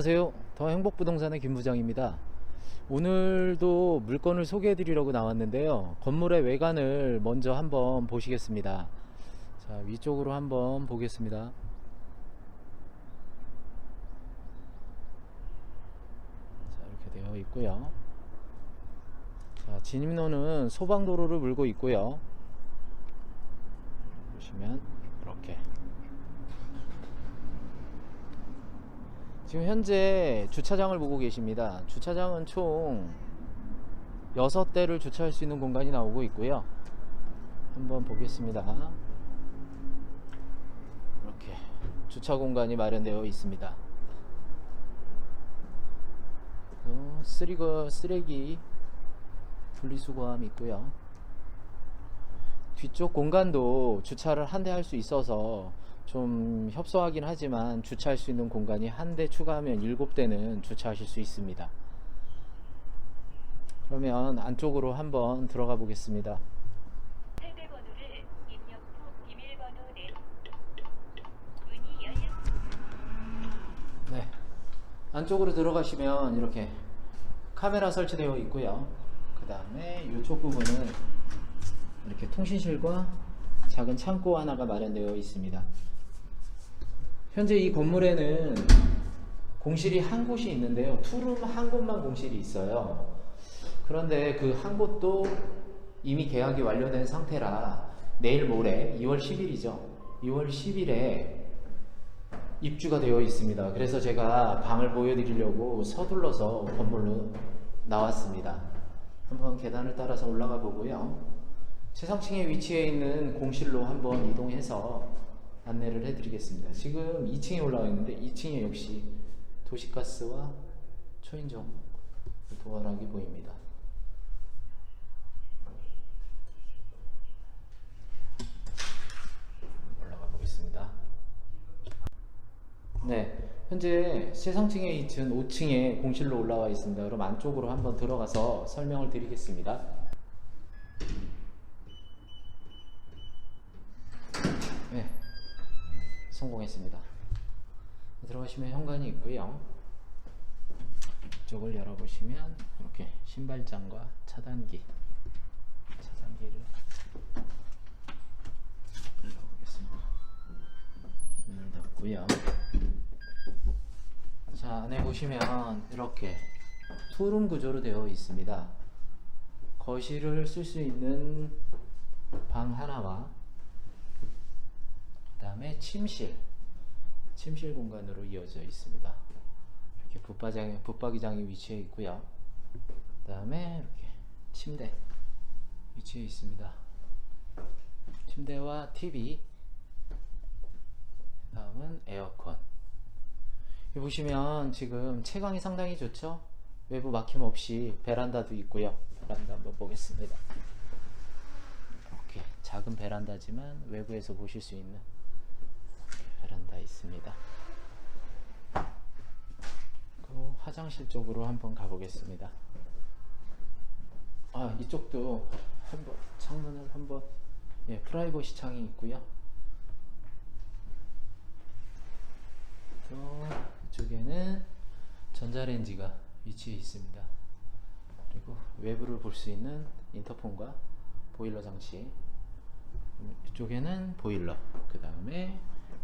안녕하세요. 더 행복부동산의 김 부장입니다. 오늘도 물건을 소개해 드리려고 나왔는데요. 건물의 외관을 먼저 한번 보시겠습니다. 자, 위쪽으로 한번 보겠습니다. 자, 이렇게 되어 있고요. 자, 진입로는 소방도로를 물고 있고요. 보시면 이렇게 지금 현재 주차장을 보고 계십니다. 주차장은 총 6대를 주차할 수 있는 공간이 나오고 있고요. 한번 보겠습니다. 이렇게 주차 공간이 마련되어 있습니다. 또 쓰리거 쓰레기 분리수거함 있고요. 뒤쪽 공간도 주차를 한 대 할 수 있어서 좀 협소하긴 하지만 주차할 수 있는 공간이 한 대 추가하면 일곱 대는 주차하실 수 있습니다. 그러면 안쪽으로 한번 들어가 보겠습니다. 네. 안쪽으로 들어가시면 이렇게 카메라 설치되어 있고요. 그 다음에 이쪽 부분은 이렇게 통신실과 작은 창고 하나가 마련되어 있습니다. 현재 이 건물에는 공실이 한 곳이 있는데요. 투룸 한 곳만 공실이 있어요. 그런데 그 한 곳도 이미 계약이 완료된 상태라 내일 모레 2월 10일이죠. 2월 10일에 입주가 되어 있습니다. 그래서 제가 방을 보여드리려고 서둘러서 건물로 나왔습니다. 한번 계단을 따라서 올라가 보고요. 최상층에 위치해 있는 공실로 한번 이동해서 안내를 해드리겠습니다. 지금 2층에 올라와 있는데 2층에 역시 도시가스와 초인종 도어락이 보입니다. 올라가 보겠습니다. 네, 현재 세상층에 있은 5층에 공실로 올라와 있습니다. 그럼 안쪽으로 한번 들어가서 설명을 드리겠습니다. 네, 성공했습니다. 들어가시면 현관이 있고요. 이쪽을 열어보시면 이렇게 신발장과 차단기, 차단기를 열어보겠습니다. 문을 닫고요. 자, 안에 보시면 이렇게 투룸 구조로 되어 있습니다. 거실을 쓸 수 있는 방 하나와 그 다음에 침실, 침실 공간으로 이어져 있습니다. 이렇게 붙박이장, 붙박이장이 위치해 있고요. 그 다음에 이렇게 침대 위치해 있습니다. 침대와 TV, 다음은 에어컨. 보시면 지금 채광이 상당히 좋죠? 외부 막힘 없이 베란다도 있고요. 베란다 한번 보겠습니다. 이렇게 작은 베란다지만 외부에서 보실 수 있는 있습니다. 그 화장실 쪽으로 한번 가보겠습니다. 아 이쪽도 한번 창문을 한번 예, 프라이버시 창이 있고요. 또 이쪽에는 전자레인지가 위치해 있습니다. 그리고 외부를 볼 수 있는 인터폰과 보일러 장치. 음, 이쪽에는 보일러. 그 다음에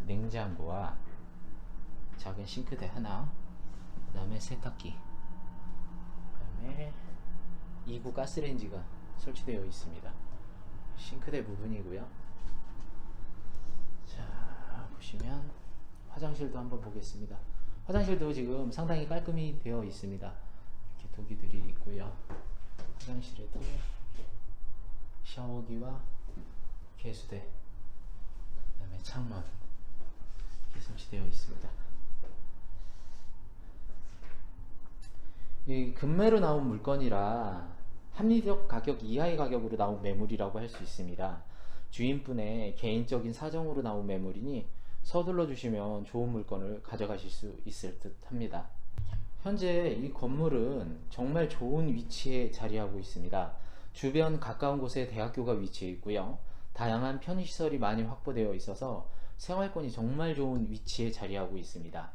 냉장고와 작은 싱크대 하나. 그 다음에 세탁기. 그 다음에 2구 가스레인지가 설치되어 있습니다. 싱크대 부분이고요. 자, 보시면 화장실도 한번 보겠습니다. 화장실도 지금 상당히 깔끔히 되어 있습니다. 이렇게 도기들이 있고요. 화장실에도 샤워기와 개수대, 그 다음에 창문 이렇게 설치되어 있습니다. 이 금매로 나온 물건이라 합리적 가격 이하의 가격으로 나온 매물이라고 할 수 있습니다. 주인분의 개인적인 사정으로 나온 매물이니 서둘러 주시면 좋은 물건을 가져가실 수 있을 듯 합니다. 현재 이 건물은 정말 좋은 위치에 자리하고 있습니다. 주변 가까운 곳에 대학교가 위치해 있고요. 다양한 편의시설이 많이 확보되어 있어서 생활권이 정말 좋은 위치에 자리하고 있습니다.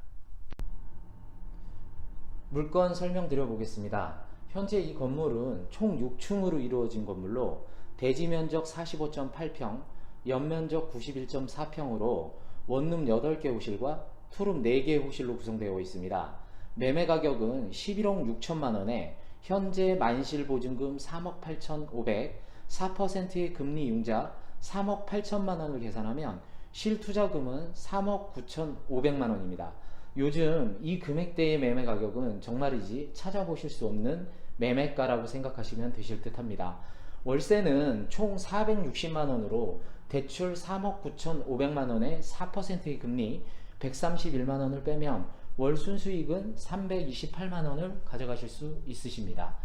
물건 설명드려 보겠습니다. 현재 이 건물은 총 6층으로 이루어진 건물로 대지 면적 45.8평, 연면적 91.4평으로 원룸 8개 호실과 투룸 4개 호실로 구성되어 있습니다. 매매 가격은 11억 6천만 원에 현재 만실 보증금 3억 8천 5백, 4%의 금리 융자 3억 8천만 원을 계산하면 실투자금은 3억 9천5백만 원입니다. 요즘 이 금액대의 매매 가격은 정말이지 찾아보실 수 없는 매매가라고 생각하시면 되실 듯 합니다. 월세는 총 460만 원으로 대출 3억 9천5백만 원에 4%의 금리 131만 원을 빼면 월 순수익은 328만 원을 가져가실 수 있으십니다.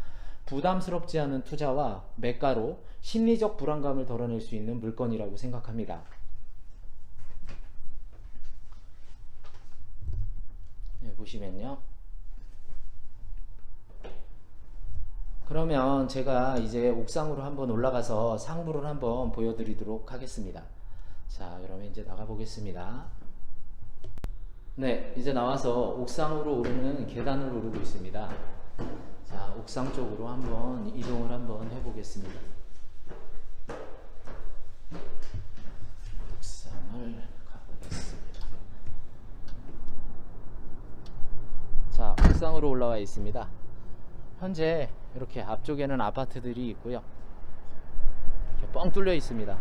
부담스럽지 않은 투자와 매가로 심리적 불안감을 덜어낼 수 있는 물건이라고 생각합니다. 예, 보시면요. 그러면 제가 이제 옥상으로 한번 올라가서 상부를 한번 보여드리도록 하겠습니다. 자, 그러면 이제 나가 보겠습니다. 네, 이제 나와서 옥상으로 오르는 계단을 오르고 있습니다. 자, 옥상 쪽으로 한번 이동을 한번 해보겠습니다. 옥상을 가보겠습니다. 자, 옥 상으로 올라와 있습니다. 현재 이렇게 앞쪽에는 아파트들이 있고요. 이렇게 뻥 뚫려 있습니다.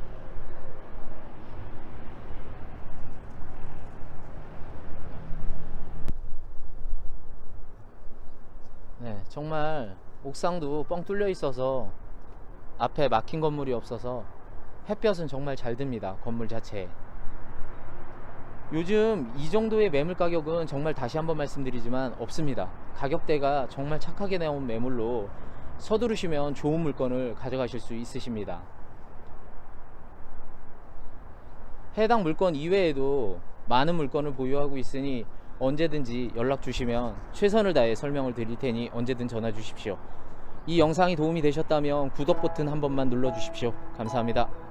네, 정말 옥상도 뻥 뚫려 있어서 앞에 막힌 건물이 없어서 햇볕은 정말 잘 듭니다. 건물 자체에. 요즘 이 정도의 매물 가격은 정말 다시 한번 말씀드리지만 없습니다. 가격대가 정말 착하게 나온 매물로 서두르시면 좋은 물건을 가져가실 수 있으십니다. 해당 물건 이외에도 많은 물건을 보유하고 있으니 언제든지 연락 주시면 최선을 다해 설명을 드릴 테니 언제든 전화 주십시오. 이 영상이 도움이 되셨다면 구독 버튼 한 번만 눌러 주십시오. 감사합니다.